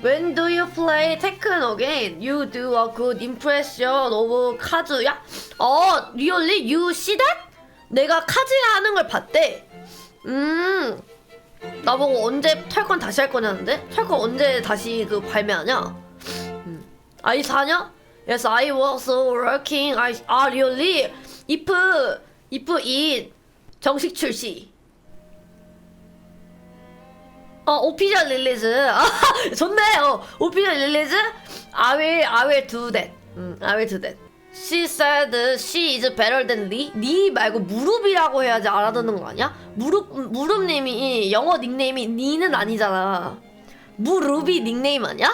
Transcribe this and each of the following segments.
When do you play Tekken again? You do a good impression of 카즈야? 어, really? You see that? 내가 카즈야 하는 걸 봤대. 음, 나보고 언제 털건 다시 할 거냐는데? 털건 언제 다시 그 발매하냐? 음. 아이 사냐? Yes, I was working. I, 아, really? If, if it 정식 출시. 어, 오피셜 릴리즈. 아, 좋네. 어, 오피셜 릴리즈. I will, I will do that. 음, I will do that. She said she is better than Lee. 니 말고 무릎이라고 해야지 알아듣는 거 아니야? 무릎, 무릎님이 영어 닉네임이 니는 아니잖아. 무릎이 닉네임 아니야?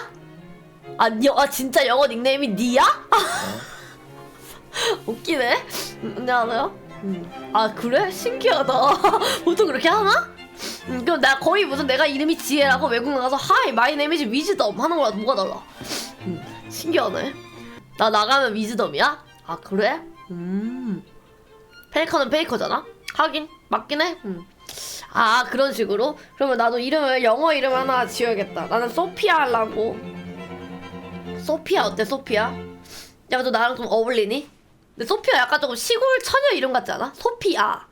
아, 니, 아 진짜 영어 닉네임이 니야? 웃기네. 음, 안녕하세요. 음. 아 그래? 신기하다. 보통 그렇게 하나? 음, 그럼 나 거의 무슨 내가 이름이 지혜라고 외국 나가서 하이 마이 네임 이즈 위즈덤 하는 거랑 뭐가 달라? 음, 신기하네. 나 나가면 위즈덤이야? 아 그래? 음. 페이커는 페이커잖아? 하긴 맞긴 해. 음. 아 그런 식으로? 그러면 나도 이름을 영어 이름 하나 지어야겠다. 나는 소피아 하려고. 소피아 어때 소피아? 좀 나랑 좀 어울리니? 근데 소피아 약간 조금 시골 처녀 이름 같지 않아? 소피아.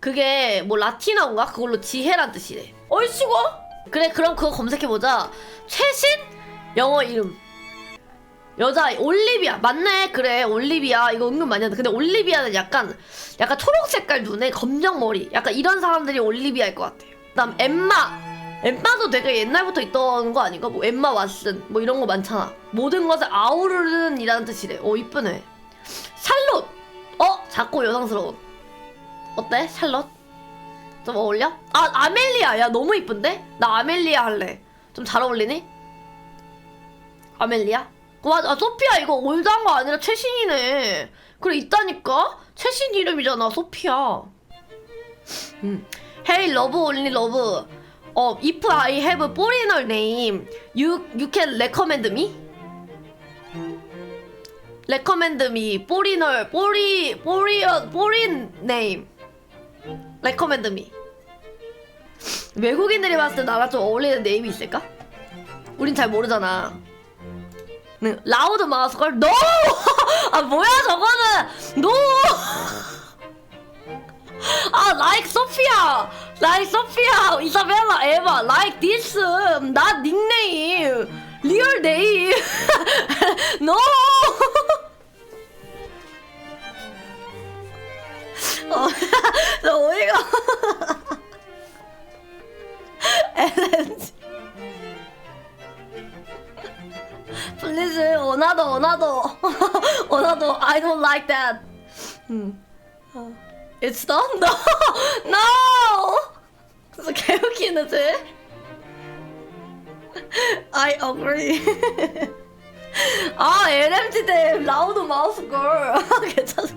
그게 뭐 라틴어인가? 그걸로 지혜란 뜻이래. 얼씨구? 그래 그럼 그거 검색해보자. 최신 영어 이름. 여자 올리비아. 맞네. 그래 올리비아. 이거 은근 많이 하는데 근데 올리비아는 약간 약간 초록 색깔 눈에 검정 머리. 약간 이런 사람들이 올리비아일 것 같아요 그다음 엠마. 엠마도 되게 옛날부터 있던 거 아닌가? 뭐 엠마 왓슨. 뭐 이런 거 많잖아. 모든 것을 아우르는 이라는 뜻이래. 어 이쁘네. 샬롯. 어? 작고 여성스러운 어때 샬롯 좀 어울려 아 아멜리아 야 너무 이쁜데 나 아멜리아 할래 좀 잘 어울리니 아멜리아 맞아 아, 소피아 이거 올드한 거 아니라 최신이네 그래 있다니까 최신 이름이잖아 소피아 음. Hey love only love 어 if I have a foreigner name you you can recommend me recommend me foreigner foreign foreign foreign name recommend me. 외국인들이 봤을 때 나랑 좀 어울리는 네임이 있을까? 우린 잘 모르잖아. 네, 라우드 마우스 걸? NO! 아 뭐야 저거는! NO! 아 like 소피아 like 소피아 이사벨라 에바 like this not nickname! real name no! 어, 저 어이가 LNG Please, 원하도 원하도 원하도 I don't like that. 음. 어. It's done? No, no. 그래서 개웃기는 쟤. I agree. 아 LMG 대 라우드 마우스 걸 괜찮아.